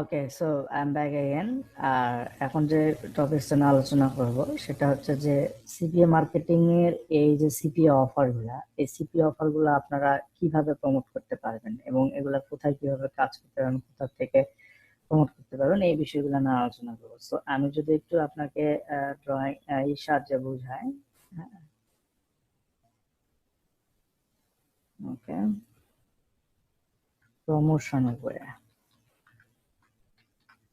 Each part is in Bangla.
Okay so I back again আর এখন যে টপিকস নিয়ে আলোচনা করব, সেটা হচ্ছে যে সিপিএ মার্কেটিং এর এই যে সিপিএ অফারগুলা এই সিপিএ অফারগুলো আপনারা কীভাবে প্রমোট করতে পারবেন এবং এগুলা কোথায় কীভাবে কাজ করতে পারবেন, কোথা থেকে প্রমোট করতে পারবেন, এই বিষয়গুলো নিয়ে আলোচনা করব। সো আমি যদি একটু আপনাকে ড্রয়িং এই সাহায্যে বুঝাই। ওকে প্রমোশন উপরে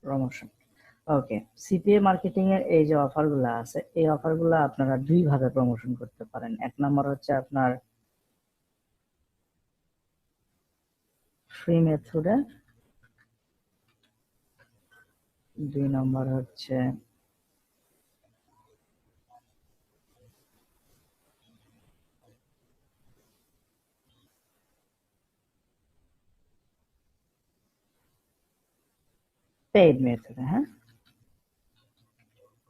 প্রমোশন ওকে সিপিএ মার্কেটিং এর এই যে অফারগুলো আছে, এই অফারগুলো আপনারা দুই ভাবে প্রমোশন করতে পারেন। এক নম্বর হচ্ছে আপনার ফ্রি মেথডে দুই নম্বর হচ্ছে পেইড মেথডে হ্যাঁ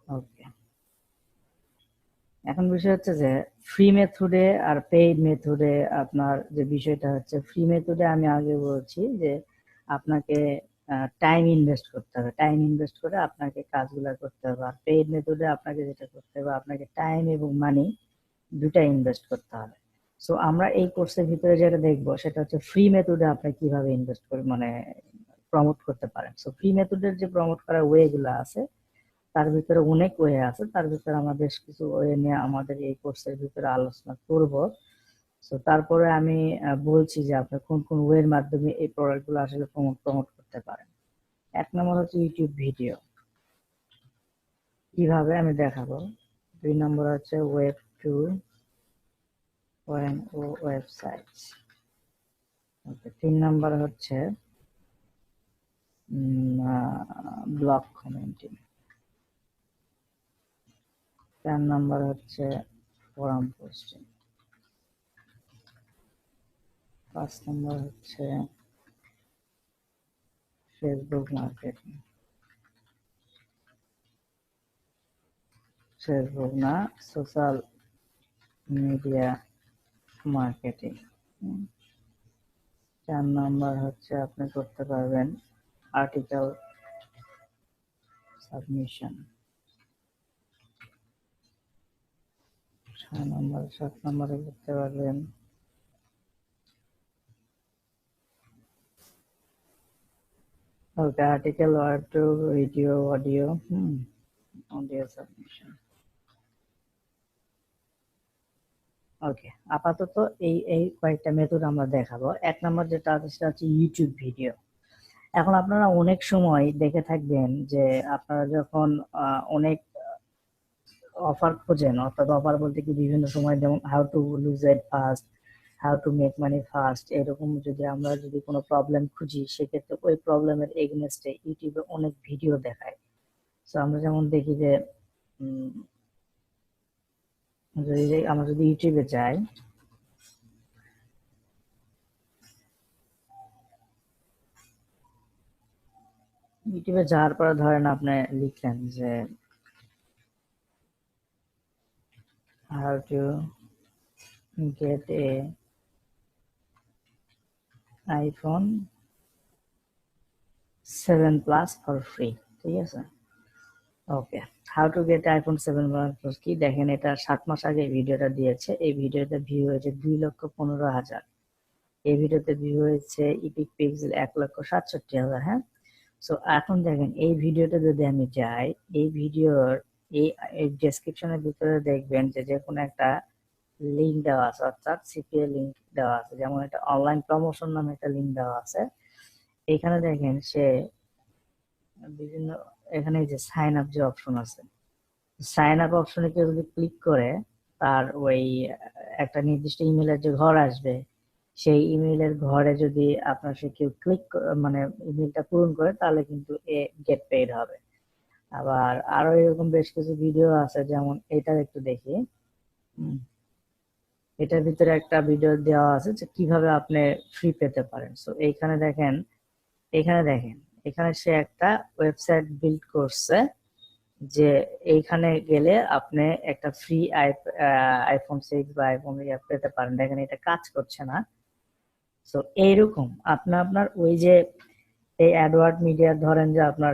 ওকে এখন বিষয় হচ্ছে যে ফ্রি মেথডে আর পেইড মেথডে আপনার যে বিষয়টা হচ্ছে ফ্রি মেথডে আমি আগে বলছি যে, আপনাকে টাইম ইনভেস্ট করতে হবে। টাইম ইনভেস্ট করে আপনাকে কাজগুলো করতে হবে। আর পেইড মেথডে আপনাকে যেটা করতে হবে, আপনাকে টাইম এবং মানি দুটা ইনভেস্ট করতে হবে। সো আমরা এই কোর্সের ভিতরে যেটা দেখব, সেটা হচ্ছে ফ্রি মেথডে আপনি কীভাবে ইনভেস্ট করে মানে প্রমোট করতে পারেন। সো ফ্রি মেথডের যে প্রমোট করার ওয়ে গুলো আছে, তার ভিতরে অনেক ওয়ে আছে। তার ভিতরে আমরা বেশ কিছু ওয়ে নিয়ে আমাদের এই কোর্সের ভিতরে আলোচনা করব। সো তারপরে আমি বলছি যে আপনি কোন কোন ওয়ের মাধ্যমে এই প্রোডাক্টগুলো আসলে প্রমোট প্রমোট করতে পারেন। এক নম্বর হচ্ছে ইউটিউব ভিডিও কীভাবে আমি দেখাবো? দুই নম্বর হচ্ছে ওয়েব টু ওয়েবসাইট তিন নম্বর হচ্ছে ব্লক কমেন্টিং চার নাম্বার হচ্ছে ফোরাম পোস্টিং পাঁচ নাম্বার হচ্ছে ফেসবুক মার্কেটিং ফেসবুক না সোশ্যাল মিডিয়া মার্কেটিং চার নাম্বার হচ্ছে আপনি করতে পারবেন article submission. ছয় নম্বর, সাত নম্বরে করতে পারবেন। Okay article web two video audio hmm audio submission okay, আপাতত এই এই কয়েকটা মেথড আমরা দেখাবো। এক নম্বর যেটা আছে, সেটা হচ্ছে ইউটিউব ভিডিও এখন আপনারা অনেক সময় দেখে থাকবেন যে আপনারা যখন অনেক অফার খোঁজেন, অর্থাৎ অফার বলতে কি বিভিন্ন সময় যেমন how to lose fat fast how to make money fast এরকম যদি আমরা যদি কোনো প্রবলেম খুঁজি, সেক্ষেত্রে ওই প্রবলেমের এগেনস্টে ইউটিউবে অনেক ভিডিও দেখায়। তো আমরা যেমন দেখি যে যদি আমরা যদি ইউটিউবে যাই ইউটিউবে যাওয়ার পরে ধরেন আপনি লিখলেন যে, how to get a iPhone 7 plus for free, ঠিক আছে? Okay how to get iPhone seven plus কি দেখেন এটা সাত মাস আগে ভিডিওটা দিয়েছে, এই ভিডিওতে ভিউ হয়েছে দুই লক্ষ পনেরো হাজার। এই ভিডিওতে ভিউ হয়েছে ইপিক পিক্সেল এক লক্ষ সাতষট্টি হাজার হ্যাঁ? সো এখন দেখেন, এই ভিডিওটা যদি আমি যাই এই ভিডিওর, এই ডেসক্রিপশনের ভিতরে দেখবেন যে যে কোনো একটা লিঙ্ক দেওয়া আছে, অর্থাৎ সিপিএ লিঙ্ক দেওয়া আছে। যেমন এটা অনলাইন প্রমোশন নামে একটা লিঙ্ক দেওয়া আছে। এখানে দেখেন সে বিভিন্ন, এখানে যে সাইন আপ যে অপশন আছে সাইন আপ অপশনে কেউ যদি ক্লিক করে, তার ওই একটা নির্দিষ্ট ইমেলের যে ঘর আসবে সেই ইমেইলের ঘরে যদি আপনার সে কেউ ক্লিক মানে ইমেলটা পূরণ করে, তাহলে কিন্তু এ গেট পেইড হবে। আবার আরও এরকম বেশ কিছু ভিডিও আছে, যেমন এটা একটু দেখি। এটার ভিতরে একটা ভিডিও দেওয়া আছে যে কীভাবে আপনি ফ্রি পেতে পারেন। সো এইখানে দেখেন, এখানে দেখেন, এখানে সে একটা ওয়েবসাইট বিল্ড করছে যে এইখানে গেলে আপনি একটা ফ্রি আইফোন সিক্স বা আইফোন পেতে পারেন। দেখেন এটা কাজ করছে না। সো এইরকম আপনি আপনার ওই যে এই অ্যাডওয়ার্ড মিডিয়া ধরেন যে আপনার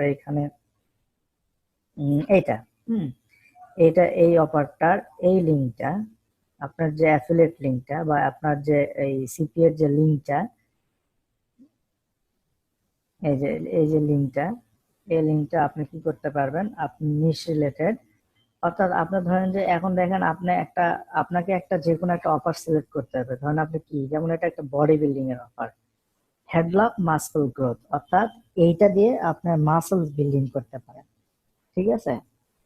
উম, এইটা হুম এটা এই অফারটার এই লিঙ্কটা আপনার যে অ্যাফিলিয়েট লিঙ্কটা বা আপনার যে এই সিপি এর যে লিঙ্কটা এই যে এই যে লিঙ্কটা এই লিঙ্কটা আপনি কি করতে পারবেন? আপনি নিশ রিলেটেড অর্থাৎ আপনার ধরেন যে এখন দেখেন আপনি একটা, আপনাকে একটা যে কোনো একটা অফার সিলেক্ট করতে হবে। ধরেন আপনি কি? যেমন এটা একটা বডি বিল্ডিং এর অফার হেডলক মাসল গ্রোথ অর্থাৎ এইটা দিয়ে আপনার মাসল বিল্ডিং করতে পারেন। ঠিক আছে?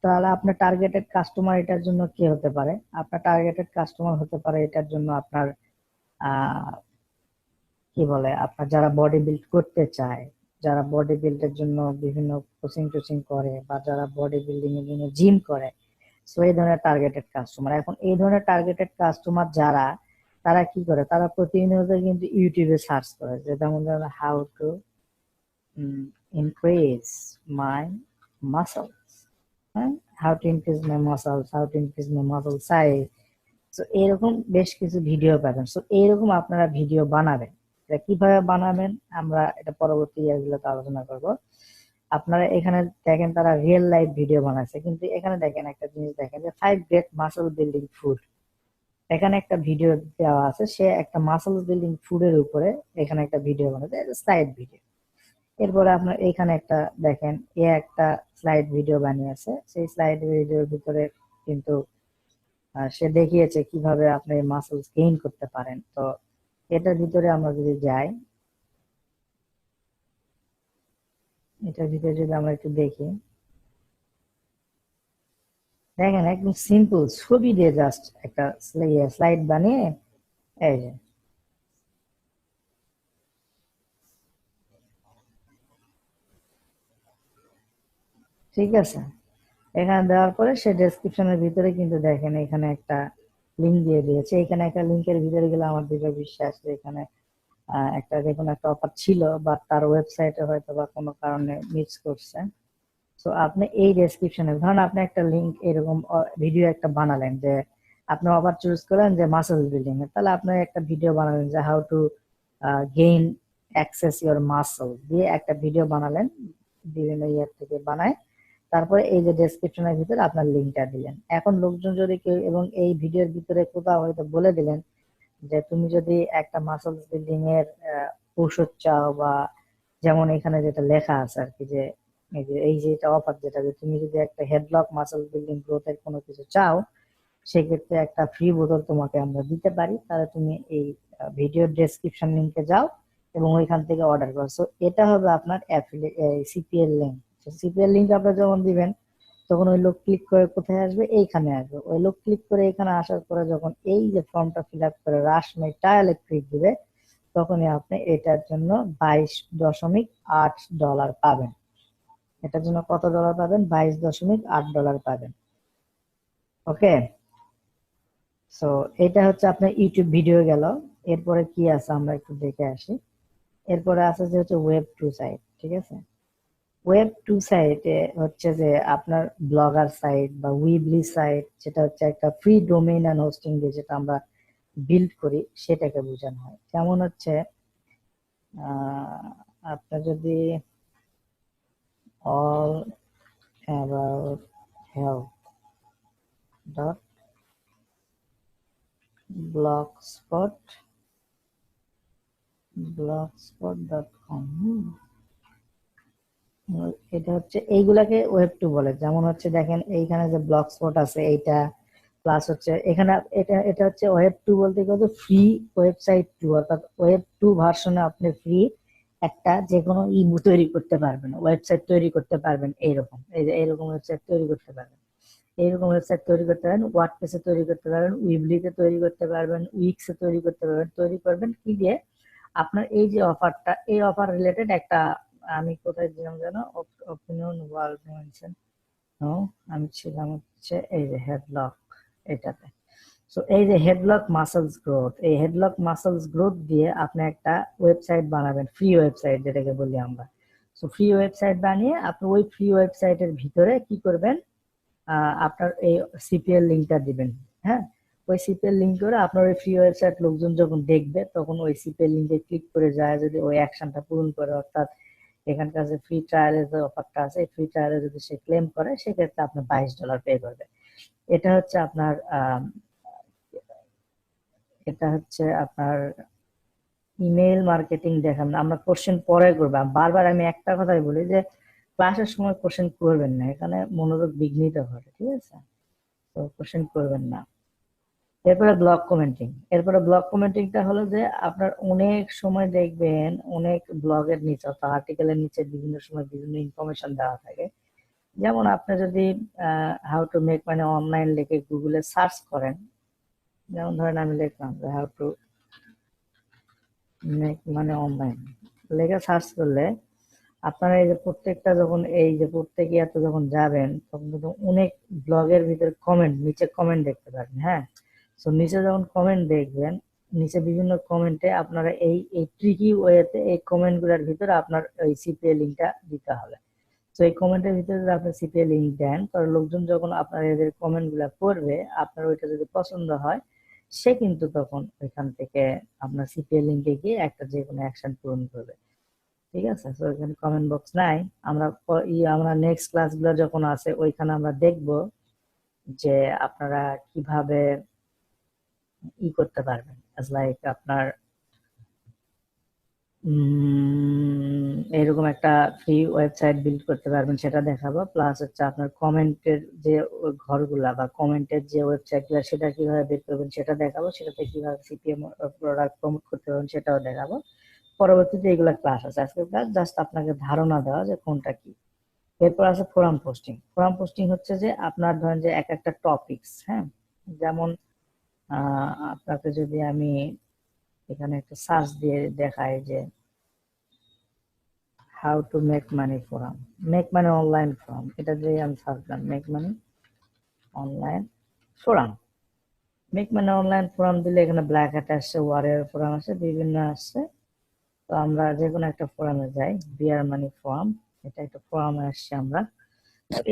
তাহলে আপনার টার্গেটেড কাস্টমার এটার জন্য কি হতে পারে? আপনার টার্গেটেড কাস্টমার হতে পারে এটার জন্য আপনার কি বলে? আপনার যারা বডি বিল্ড করতে চায়, যারা বডি বিল্ডের জন্য বিভিন্ন কোচিং টোচিং করে বা যারা বডি বিল্ডিং এর জন্য জিম করে সো এই ধরনের টার্গেটেড কাস্টমার এখন এই ধরনের টার্গেটেড কাস্টমার যারা, তারা কি করে? তারা প্রতিনিয়ত কিন্তু ইউটিউবে সার্চ করে যে যেমন how to increase my muscles how to increase my muscles how to increase my muscle size তো এরকম বেশ কিছু ভিডিও পাবেন। সো এইরকম আপনারা ভিডিও বানাবেন। এটা কীভাবে বানাবেন? আমরা এটা পরবর্তী ইয়ারগুলোতে আলোচনা করব। আপনারা এখানে দেখেন তারা রিয়েল লাইফ ভিডিও বানাচ্ছে কিন্তু এখানে দেখেন একটা জিনিস দেখেন যে five great muscle building food এখানে একটা ভিডিও দেওয়া আছে, সে একটা মাসল বিল্ডিং ফুডের উপরে এখানে একটা ভিডিও বানাচ্ছে স্লাইড ভিডিও এরপরে আপনার এখানে একটা দেখেন, এ একটা স্লাইড ভিডিও বানিয়েছে, সেই স্লাইড ভিডিওর ভিতরে কিন্তু সে দেখিয়েছে কীভাবে আপনি মাসলস গেইন করতে পারেন। তো এটার ভিতরে আমরা যদি যাই এটার ভিতরে যদি আমরা একটু দেখি। দেখেন, একদম সিম্পল ছবি দিয়ে জাস্ট একটা স্লাইড বানিয়ে, এই যে। ঠিক আছে? এখানে দেওয়ার পরে সে ডেসক্রিপশনের ভিতরে কিন্তু দেখেন, এখানে একটা লিঙ্ক দিয়ে দিয়েছে। এখানে একটা লিঙ্কের ভিতরে গেলে আমার দৃঢ় বিশ্বাস এখানে একটা দেখুন একটা অফার ছিল বা তার ওয়েবসাইটে হয়তো বা কোনো কারণে মিস করছে। তো আপনি এই ডেসক্রিপশনে ধরুন আপনি একটা লিঙ্ক এরকম ভিডিও একটা বানালেন যে, আপনি আবার চুজ করেন যে মাসেল বিল্ডিং এর তাহলে আপনি একটা ভিডিও বানালেন যে how to gain access your muscle দিয়ে একটা ভিডিও বানালেন, বিভিন্ন ইয়ার থেকে বানায়। তারপরে এই যে ডেসক্রিপশনের ভিতরে আপনার লিঙ্কটা দিলেন। এখন লোকজন যদি কেউ, এবং এই ভিডিওর ভিতরে কোথাও হয়তো বলে দিলেন যে তুমি যদি একটা মাসল বিল্ডিং এর ঔষধ চাও বা যেমন এখানে যেটা লেখা আছে আর কি যে, এই যে এটা অফার যেটা যে তুমি যদি একটা হেডলক মাসল বিল্ডিং গ্রোথের কোনো কিছু চাও, সেক্ষেত্রে একটা ফ্রি বোতল তোমাকে আমরা দিতে পারি। তাহলে তুমি এই ভিডিও ডেসক্রিপশন লিংকে যাও এবং ওইখান থেকে অর্ডার করো। সো এটা হবে আপনার সিপিএল লিঙ্ক সিপিএল লিঙ্ক আপনারা যখন দিবেন তখন ওই লোক ক্লিক করে কোথায় আসবে? এইখানে আসবে। ওই লোক ক্লিক করে এখানে আসার পরে যখন এই যে ফর্মটা ফিল আপ করে রাশমাই টায়ালে ক্লিক দিবে, তখনই আপনি এটার জন্য বাইশ দশমিক আট ডলার পাবেন। এটার জন্য কত ডলার পাবেন? বাইশ দশমিক আট ডলার পাবেন। ওকে সো এটা হচ্ছে আপনার ইউটিউব ভিডিও গেল। এরপরে কি আছে? আমরা একটু দেখে আসি। এরপরে আছে যে হচ্ছে ওয়েব টু সাইট ঠিক আছে? ওয়েব টু সাইটে হচ্ছে যে আপনার ব্লগার সাইট বা উইবলি সাইট যেটা হচ্ছে একটা ফ্রি ডোমেইন অ্যান্ড হোস্টিং দিয়ে যেটা আমরা বিল্ড করি, সেটাকে বোঝানো হয়। যেমন হচ্ছে আপনার যদি all about health dot blogspot blogspot dot com এটা হচ্ছে এইগুলাকে ওয়েব টু বলে। যেমন হচ্ছে দেখেন এইখানে যে ব্লক স্পট আছে এইটা প্লাস হচ্ছে এখানে এটা এটা হচ্ছে ওয়েব টু বলতে গেলে ফ্রি ওয়েবসাইট টু অর্থাৎ ওয়েব টু ভার্সনে আপনি ফ্রি একটা যে কোনো ই তৈরি করতে পারবেন ওয়েবসাইট তৈরি করতে পারবেন এইরকম। এই যে এইরকম ওয়েবসাইট তৈরি করতে পারবেন। এইরকম ওয়েবসাইট তৈরি করতে পারেন ওয়ার্ডপ্রেসে তৈরি করতে পারবেন উইবলিতে তৈরি করতে পারবেন উইক্সে তৈরি করতে পারবেন, তৈরি করবেন কি দিয়ে? আপনার এই যে অফারটা এই অফার রিলেটেড একটা আমি কোথায় ছিলাম যেন? Opinion world mention. নো আমি ছিলাম হচ্ছে এই যে হেডলক এটাতে। সো এই যে হেডলক মাসলস গ্রোথ এই হেডলক মাসলস গ্রোথ দিয়ে আপনি একটা ওয়েবসাইট বানাবেন ফ্রি ওয়েবসাইট যেটাকে বলি আমরা। সো ফ্রি ওয়েবসাইট বানিয়ে আপনি ওই ফ্রি ওয়েবসাইটের ভিতরে কি করবেন? আপনার এই সিপিএল লিঙ্কটা দিবেন হ্যাঁ? ওই সিপিএল লিঙ্ক করে আপনার ওই ফ্রি ওয়েবসাইট লোকজন যখন দেখবে, তখন ওই সিপিএল লিঙ্কে ক্লিক করে যায়, যদি ওই অ্যাকশনটা পূরণ করে, অর্থাৎ এখানকার যে ফ্রি ট্রায়ালের যে অফারটা আছে ফ্রি ট্রায়ালে যদি সে ক্লেম করে, সেক্ষেত্রে আপনার বাইশ ডলার পে করবে। এটা হচ্ছে আপনার এটা হচ্ছে আপনার ইমেল মার্কেটিং দেখান। আমরা কোশ্চেন পরে করব। বারবার আমি একটা কথাই বলি যে ক্লাসের সময় কোশ্চেন করবেন না। এখানে মনোযোগ বিঘ্নিত ঘটে ঠিক আছে? তো কোশ্চেন করবেন না। এরপরে ব্লগ কমেন্টিং এরপরে ব্লগ কমেন্টিংটা হলো যে আপনার অনেক সময় দেখবেন, অনেক ব্লগের নিচে অর্থাৎ আর্টিকেলের নিচে বিভিন্ন সময় বিভিন্ন ইনফরমেশন দেওয়া থাকে। যেমন আপনি যদি how to make money online লিখে গুগলে সার্চ করেন, যেমন ধরেন আমি লিখলাম যে how to make money online লেখে সার্চ করলে আপনারা এই যে প্রত্যেকটা যখন, এই যে প্রত্যেক ইয়াতে যখন যাবেন, তখন কিন্তু অনেক ব্লগের ভিতরে কমেন্ট নিচে কমেন্ট দেখতে পারবেন হ্যাঁ? তো নিচে যখন কমেন্ট দেখবেন, নিচে বিভিন্ন কমেন্টে আপনারা এই এই ট্রিকি ওয়েতে এই কমেন্টগুলার ভিতরে আপনার ওই সিপিএ লিঙ্কটা দিতে হবে। তো এই কমেন্টের ভিতরে যদি আপনি সিপিএ লিঙ্ক দেন, তাহলে লোকজন যখন আপনার এদের কমেন্টগুলা পড়বে আপনার ওইটা যদি পছন্দ হয়, সে কিন্তু তখন ওইখান থেকে আপনার সিপিএ লিঙ্কে গিয়ে একটা যে কোনো অ্যাকশন পূরণ করবে। ঠিক আছে? তো এখানে কমেন্ট বক্স নাই। আমরা আমরা নেক্সট ক্লাসগুলো যখন আছে, ওইখানে আমরা দেখব যে আপনারা কীভাবে ই করতে পারবেন। লাইক আপনার এরকম একটা ফ্রি ওয়েবসাইট বিল্ড করতে পারবেন, সেটা দেখাবো। প্লাস হচ্ছে আপনার কমেন্টের যে ঘরগুলা বা কমেন্টের যে ওয়েবসাইট ওয়েবসাইটগুলো সেটা কীভাবে বের করবেন সেটা দেখাবো। সেটাতে কীভাবে সিপিএম প্রোডাক্ট প্রমোট করতে পারবেন সেটাও দেখাবো। পরবর্তীতে এগুলা ক্লাস আছে। আজকে ক্লাস জাস্ট আপনাকে ধারণা দেওয়া যে কোনটা কি। এরপর আছে ফোরাম পোস্টিং ফোরাম পোস্টিং হচ্ছে যে আপনার ধরেন যে এক একটা টপিকস হ্যাঁ? যেমন আপনাকে যদি আমি এখানে একটা সার্চ দিয়ে দেখাই যে how to make money forum make money online forum এটা দিয়ে আমি সার্চ দিলাম make money online forum make money online forum দিলে এখানে ব্ল্যাক হ্যাট আসছে ওয়ারিয়ার ফোরাম আসছে, বিভিন্ন আসছে। তো আমরা যে কোনো একটা ফোরামে যাই বিয়ার মানি ফোরাম এটা একটা ফোরামে আসছি আমরা।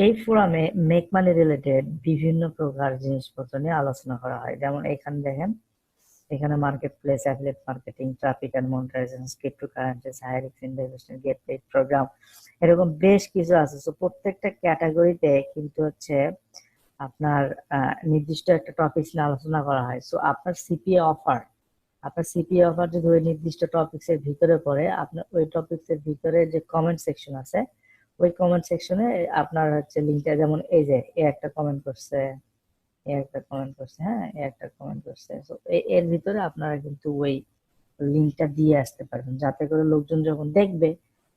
এই ফোরামে মেক মানি রিলেটেড বিভিন্ন প্রকার জিনিসপত্র নিয়ে আলোচনা করা হয়। যেমন এখানে দেখেন, এখানে marketplace affiliate marketing traffic and monetization cryptocurrencies হায়ারিক্স investment get paid program এরকম বেশ কিছু আছে। সো প্রত্যেকটা ক্যাটাগরিতে কিন্তু হচ্ছে আপনার নির্দিষ্ট একটা টপিক নিয়ে আলোচনা করা হয়। সো আপনার সিপিএ অফার আপনার সিপিএ অফার যদি ওই নির্দিষ্ট টপিকস এর ভিতরে পড়ে, আপনার ওই টপিকস এর ভিতরে যে কমেন্ট সেকশন আছে ওই কমেন্ট সেকশনে আপনার হচ্ছে লিঙ্কটা যেমন এই যে, এ একটা কমেন্ট করছে, এ একটা কমেন্ট করছে হ্যাঁ এ একটা কমেন্ট করছে। তো এর ভিতরে আপনারা কিন্তু ওই লিঙ্কটা দিয়ে আসতে পারবেন। যাতে করে লোকজন যখন দেখবে,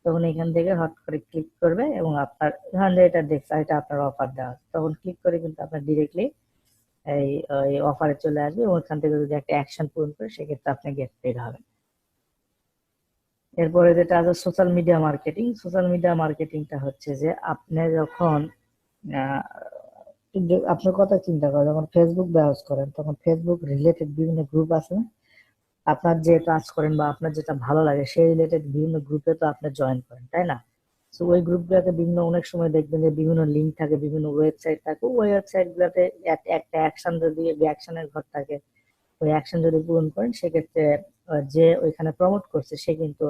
তখন এখান থেকে হট করে ক্লিক করবে এবং আপনার ধরেন এটা দেখছে এটা আপনার অফার দেওয়া। তখন ক্লিক করে কিন্তু আপনার ডিরেক্টলি এই এই অফারে চলে আসবে এবং ওখান থেকে যদি একটা অ্যাকশন পূরণ করে, সেক্ষেত্রে আপনি গেট পেড হবেন এরপরে যেটা আছে social media marketing social media মার্কেটিংটা হচ্ছে যে আপনি যখন আপনার কথা চিন্তা করেন, যখন ফেসবুক ব্রাউজ করেন, তখন ফেসবুক রিলেটেড বিভিন্ন গ্রুপ আছে? আপনার যে কাজ করেন বা আপনার যেটা ভালো লাগে, সেই রিলেটেড বিভিন্ন গ্রুপে তো আপনি জয়েন করেন, তাই না তো ওই গ্রুপগুলোতে বিভিন্ন, অনেক সময় দেখবেন যে বিভিন্ন লিঙ্ক থাকে, বিভিন্ন ওয়েবসাইট থাকে, ওই ওয়েবসাইট গুলোতে এক- একটা অ্যাকশন যদি অ্যাকশনের ঘর থাকে ওই অ্যাকশন যদি পূরণ করেন, সেক্ষেত্রে যে ওইখানে প্রমোট করছে, সে কিন্তু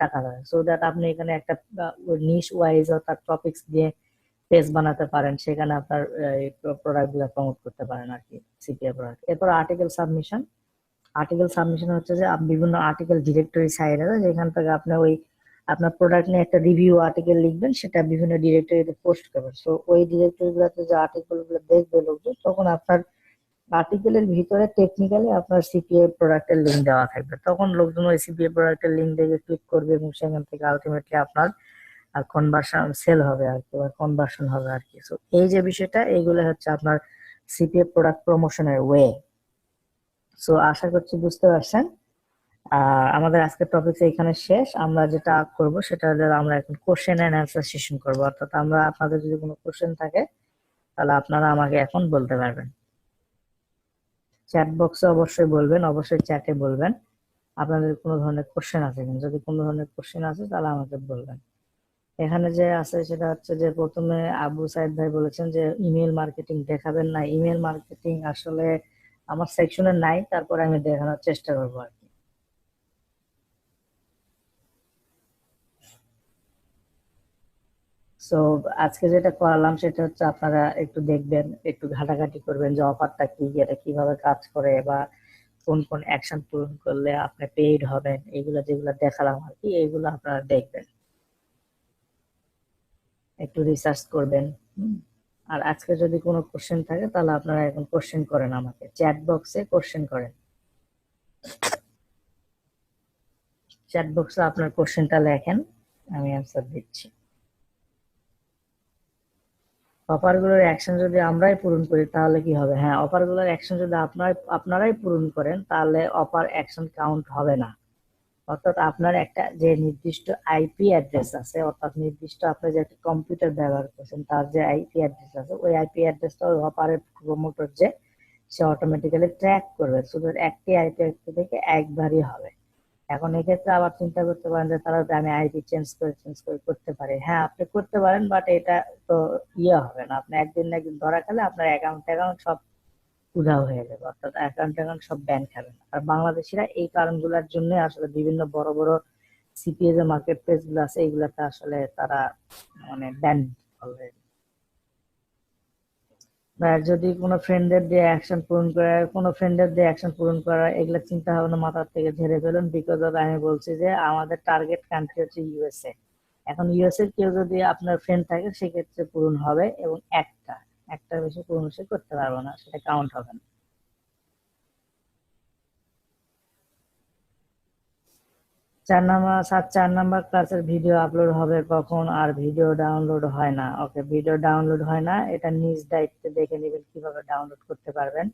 টাকা পাবে সো দ্যাট আপনি এখানে একটা নিশ ওয়াইজ অর্থাৎ টপিকস দিয়ে পেজ বানাতে পারেন, সেখানে আপনার প্রোডাক্টগুলো প্রমোট করতে পারেন আর কি সিপিএ প্রোডাক্ট এরপর আর্টিকেল সাবমিশন আর্টিকেল সাবমিশন হচ্ছে যে বিভিন্ন আর্টিকেল ডিরেক্টরি সাইড আছে যেখান থেকে আপনি ওই, আপনার প্রোডাক্ট নিয়ে একটা রিভিউ আর্টিকেল লিখবেন, সেটা বিভিন্ন ডিরেক্টরিতে পোস্ট করবেন। সো ওই ডিরেক্টরি গুলোতে যে আর্টিকেলগুলো দেখবে লোকজন, তখন আপনার আর্টিকেলের ভিতরে টেকনিক্যালি আপনার সিপিএ প্রোডাক্টের লিঙ্ক দেওয়া থাকবে। তখন লোকজন ওই সিপিএ প্রোডাক্টের লিঙ্ক দেখে ক্লিক করবে এবং সেখান থেকে আলটিমেটলি আপনার কনভার্সন সেল হবে আর কি, বা কনভার্সন হবে আর কি। সো এই যে বিষয়টা এইগুলো হচ্ছে আপনার সিপিএ প্রোডাক্ট প্রমোশনের ওয়ে সো আশা করছি বুঝতে পারছেন। আমাদের আজকের টপিক এখানে শেষ। আমরা যেটা করব সেটা হলো আমরা এখন কোশ্চেন এন্ড অ্যান্সার সেশন করব। অর্থাৎ আমরা, আপনাদের যদি কোনো কোশ্চেন থাকে, তাহলে আপনারা আমাকে এখন বলতে পারবেন। চ্যাট বক্সে অবশ্যই বলবেন, অবশ্যই চ্যাটে বলবেন। আপনাদের কোনো ধরনের কোশ্চেন আছে কিনা? যদি কোনো ধরনের কোশ্চেন আছে, তাহলে আমাকে বলবেন। এখানে যে আছে সেটা হচ্ছে যে প্রথমে আবু সাইদ ভাই বলেছেন যে ইমেল মার্কেটিং দেখাবেন না। ইমেল মার্কেটিং আসলে আমার সেকশনে নাই, তারপরে আমি দেখানোর চেষ্টা করব আর কি সো আজকে যেটা করালাম সেটা হচ্ছে আপনারা একটু দেখবেন, একটু ঘাটাঘাটি করবেন যে অফারটা কি, এটা কীভাবে কাজ করে বা কোন কোন অ্যাকশন পূরণ করলে আপনি পেইড হবেন, এগুলো যেগুলো দেখালাম আর কি, এগুলো আপনারা দেখবেন। একটু রিসার্চ করবেন। আর আজকে যদি কোনো কোশ্চেন থাকে তাহলে আপনারা এখন কোশ্চেন করেন আমাকে চ্যাট বক্সে কোশ্চেন করেন। চ্যাট বক্সে আপনার কোশ্চেনটা লেখেন, আমি অ্যান্সার দিচ্ছি। অফারগুলোর অ্যাকশন যদি আমরাই পূরণ করি, তাহলে কি হবে? হ্যাঁ অফারগুলোর অ্যাকশন যদি আপনার আপনারাই পূরণ করেন, তাহলে অফার অ্যাকশন কাউন্ট হবে না। অর্থাৎ আপনার একটা যে নির্দিষ্ট আইপি অ্যাড্রেস আছে, অর্থাৎ নির্দিষ্ট আপনি যে একটা কম্পিউটার ব্যবহার করছেন, তার যে আইপি অ্যাড্রেস আছে, ওই আইপি অ্যাড্রেসটা ওই অফারের প্রমোটর যে, সে অটোমেটিক্যালি ট্র্যাক করবে। শুধু একটি আইপি থেকে একবারই হবে। এখন এক্ষেত্রে আবার চিন্তা করতে পারেন যে তারা আমি আইডি চেঞ্জ করে চেঞ্জ করে করতে পারে। হ্যাঁ আপনি করতে পারেন বাট এটা তো ইয়ে হবে না। আপনি একদিন না একদিন ধরা খেলে আপনার অ্যাকাউন্ট অ্যাকাউন্ট সব উধাও হয়ে যাবে। অর্থাৎ অ্যাকাউন্ট অ্যাকাউন্ট সব ব্যান খাবে। আর বাংলাদেশিরা এই কারণগুলোর জন্য আসলে বিভিন্ন বড় বড় সিপিএ যে মার্কেট প্লেসগুলো আছে, এগুলাতে আসলে তারা মানে ব্যান অলরেডি বা যদি কোনো ফ্রেন্ডের দিয়ে অ্যাকশন পূরণ করা, কোনো ফ্রেন্ডের দিয়ে অ্যাকশন পূরণ করা, এগুলো চিন্তা ভাবনা মাথার থেকে ঝেড়ে ফেলুন বিকজ অফ আমি বলছি যে আমাদের টার্গেট কান্ট্রি হচ্ছে ইউএসএ এখন ইউএসএ কেউ যদি আপনার ফ্রেন্ড থাকে, সেক্ষেত্রে পূরণ হবে এবং একটা একটা বেশি পূরণ সে করতে পারব না, সেটা কাউন্ট হবে না। চার নাম্বার, সাত, চার নাম্বার ক্লাসের ভিডিও আপলোড হবে কখন আর ভিডিও ডাউনলোড হয় না। ওকে ভিডিও ডাউনলোড হয় না, এটা নিজ দায়িত্বে দেখে নেবেন কীভাবে ডাউনলোড করতে পারবেন।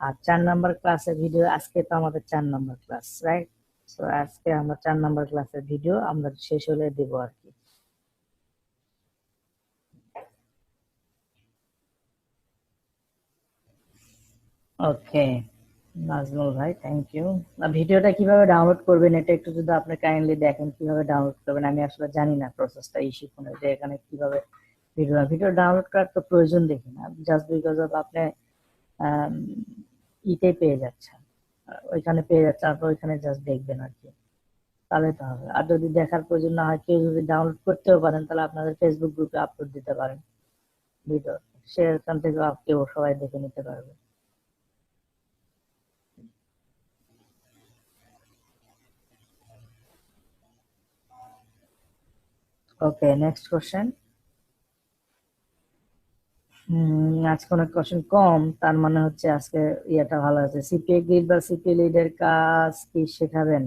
আর চার নাম্বার ক্লাসের ভিডিও আজকে তো আমাদের চার নাম্বার ক্লাস রাইট তো আজকে আমরা চার নাম্বার ক্লাসের ভিডিও আমরা শেষ হলে দেবো আর কি। ওকে নাজমুল ভাই থ্যাংক ইউ ভিডিওটা কীভাবে ডাউনলোড করবেন, এটা একটু যদি আপনি কাইন্ডলি দেখেন, কীভাবে ডাউনলোড করবেন, আমি আসলে জানি না প্রসেসটা এই শিখুন যে এখানে কীভাবে ভিডিও ভিডিও ডাউনলোড করার তো প্রয়োজন দেখি না। জাস্ট বিকজ অফ আপনি ইতে পেয়ে যাচ্ছেন, ওইখানে পেয়ে যাচ্ছেন আপনি ওইখানে জাস্ট দেখবেন আর কি। তাহলে তো হবে। আর যদি দেখার প্রয়োজন না হয়, কেউ যদি ডাউনলোড করতেও পারেন, তাহলে আপনাদের ফেসবুক গ্রুপে আপলোড দিতে পারেন। ভিডিও সেখান থেকে কেউ সবাই দেখে নিতে পারবে ওকে নেক্সট কোশ্চেন আজকে অনেক কোশ্চেন কম, তার মানে হচ্ছে আজকে ইয়েটা ভালো আছে। সিপিএ গ্রিড বা সিপিএ লিডের কাজ কি শেখাবেন?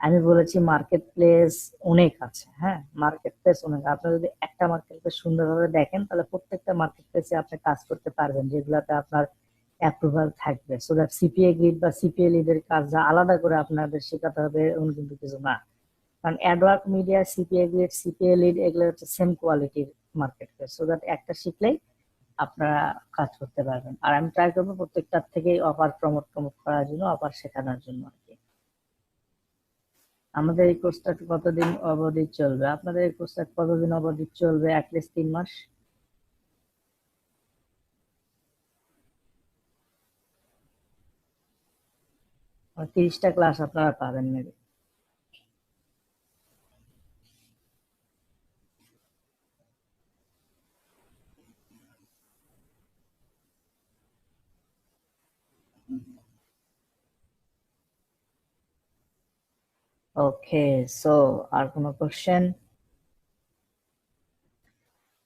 আমি বলেছি মার্কেট প্লেস অনেক আছে হ্যাঁ? মার্কেট প্লেস অনেক আপনি যদি একটা মার্কেট প্লেস সুন্দরভাবে দেখেন, তাহলে প্রত্যেকটা মার্কেট প্লেসে আপনি কাজ করতে পারবেন, যেগুলোতে আপনার অ্যাপ্রুভাল থাকবে। সো দ্যাট সিপিএ গ্রিড বা সিপিএ লিডের কাজ যা আলাদা করে আপনাদের শেখাতে হবে, এমন কিন্তু কিছু না। কারণ AdWork media CPA grade CPA lead, এগুলো হচ্ছে সেম কোয়ালিটির মার্কেট প্লেস সো দ্যাট একটা শিখলেই আপনারা কাজ করতে পারবেন। আর আমি ট্রাই করব প্রত্যেকটার থেকেই অফার প্রমোট প্রমোট করার জন্য অফার শেখানোর জন্য আর কি। আমাদের এই কোর্সটা কতদিন অবধি চলবে? আপনাদের এই কোর্সটা কতদিন অবধি চলবে? অ্যাটলিস্ট তিন মাস? তিরিশটা ক্লাস আপনারা পাবেন মেবি ওকে সো আর কোনো কোশ্চেন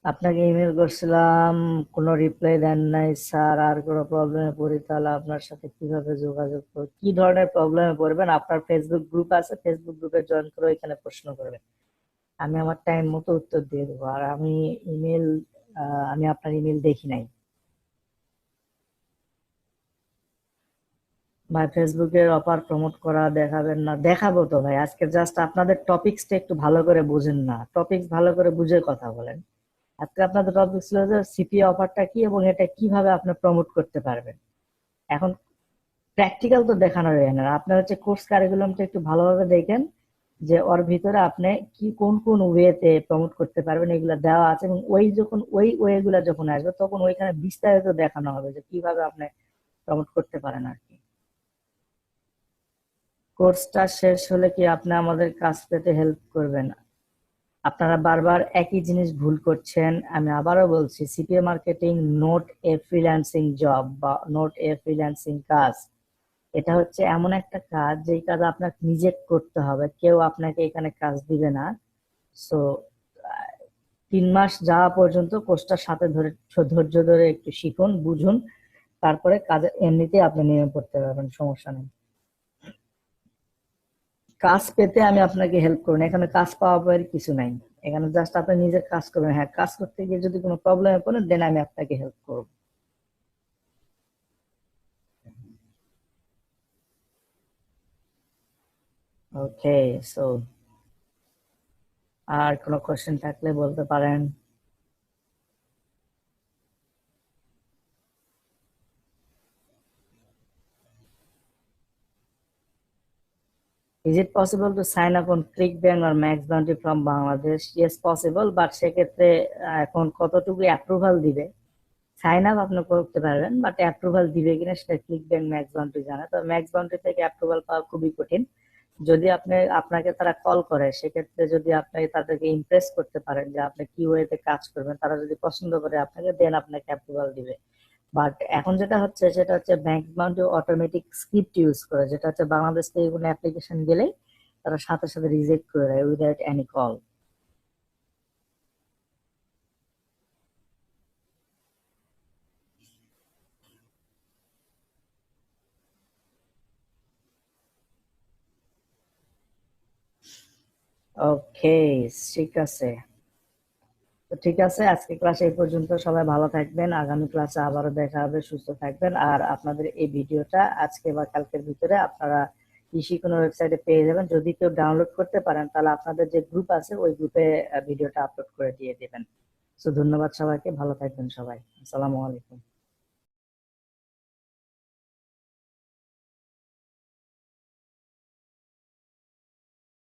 আপনাকে ইমেল করছিলাম, কোনো রিপ্লাই দেন নাই স্যার আর কোনো প্রবলেমে পড়ি, তাহলে আপনার সাথে কীভাবে যোগাযোগ করব? কি ধরনের প্রবলেমে পড়বেন? আপনার ফেসবুক গ্রুপ আছে ফেসবুক গ্রুপে জয়েন করে এখানে প্রশ্ন করবেন। আমি আমার টাইম মতো উত্তর দিয়ে দেবো। আর আমি ইমেল আমি আপনার ইমেল দেখি নাই। ভাই, ফেসবুকের অফার প্রমোট করা দেখাবেন না। দেখাবো তো ভাই, আজকে জাস্ট আপনাদের টপিকসটা একটু ভালো করে বুঝেন না। টপিকস ভালো করে বুঝে কথা বলেন। আজকে আপনাদের টপিক ছিল যে সিপি অফারটা কি এবং এটা কীভাবে আপনি প্রমোট করতে পারবেন। এখন প্র্যাকটিক্যাল তো দেখানো যায় না। আপনার হচ্ছে কোর্স কারিকুলামটা একটু ভালোভাবে দেখেন যে ওর ভিতরে আপনি কি, কোন কোন ওয়েতে প্রমোট করতে পারবেন, এগুলো দেওয়া আছে এবং ওই যখন, ওই ওয়ে গুলা যখন আসবে, তখন ওইখানে বিস্তারিত দেখানো হবে যে কীভাবে আপনি প্রমোট করতে পারেন আর কি। কোর্সটা শেষ হলে কি আপনি আমাদের কাজ পেতে হেল্প করবেন? আপনারা বারবার একই জিনিস ভুল করছেন। আমি আবারও বলছি CPA marketing not a freelancing job বা নোট এ ফ্রিল্যান্সিং কাজ। এটা হচ্ছে এমন একটা কাজ, যেই কাজ আপনাকে নিজে করতে হবে। কেউ আপনাকে এখানে কাজ দিবে না। সো তিন মাস যাওয়া পর্যন্ত কোর্সটার সাথে ধরে, ধৈর্য ধরে একটু শিখুন, বুঝুন। তারপরে কাজে, এমনিতেই আপনি নেমে পড়তে পারবেন, সমস্যা নেই। কাজ পেতে আমি আপনাকে হেল্প করুন এখানে কাজ পাওয়া পাওয়ার কিছু নাই। এখানে জাস্ট আপনি নিজের কাজ করবেন। হ্যাঁ কাজ করতে গিয়ে যদি কোনো প্রবলেমে পড়েন দেন আমি আপনাকে হেল্প করব। ওকে সো আর কোনো কোশ্চেন থাকলে বলতে পারেন। Is it possible to sign up on ClickBank or Max Bounty from Bangladesh? Yes, possible, but সেক্ষেত্রে এখন কতটুকু অ্যাপ্রুভাল দিবে? সাইন আপ আপনি করতে পারবেন বাট অ্যাপ্রুভাল দিবে কিনা সেটা ক্লিকব্যাংক ম্যাক্স বাউন্টি জানে। তো ম্যাক্স বাউন্টি থেকে অ্যাপ্রুভাল পাওয়া খুবই কঠিন। যদি আপনি আপনাকে তারা কল করে সেক্ষেত্রে যদি আপনি তাদেরকে ইমপ্রেস করতে পারেন যে আপনি কি ওয়েতে কাজ করবেন তারা যদি পছন্দ করে আপনাকে দেন আপনাকে অ্যাপ্রুভাল দিবে। বাট এখন যেটা হচ্ছে, সেটা হচ্ছে bank bounty automatic script use করে, যেটা হচ্ছে বাংলাদেশ থেকে কোনো অ্যাপ্লিকেশন গেলেই তারা সাথে সাথে রিজেক্ট করে দেয় উইদাউট এনি কল ওকে ঠিক আছে। তো ঠিক আছে, আজকে ক্লাস এই পর্যন্ত। সবাই ভালো থাকবেন, আগামী ক্লাসে আবারও দেখা হবে, সুস্থ থাকবেন। আর আপনাদের এই ভিডিওটা আজকে বা কালকের ভিতরে আপনারা কৃষি কোনো ওয়েবসাইটে পেয়ে যাবেন। যদি কেউ ডাউনলোড করতে পারেন, তাহলে আপনাদের যে গ্রুপ আছে, ওই গ্রুপে ভিডিওটা আপলোড করে দিয়ে দেবেন। সো ধন্যবাদ সবাইকে, ভালো থাকবেন সবাই। আসসালামু আলাইকুম।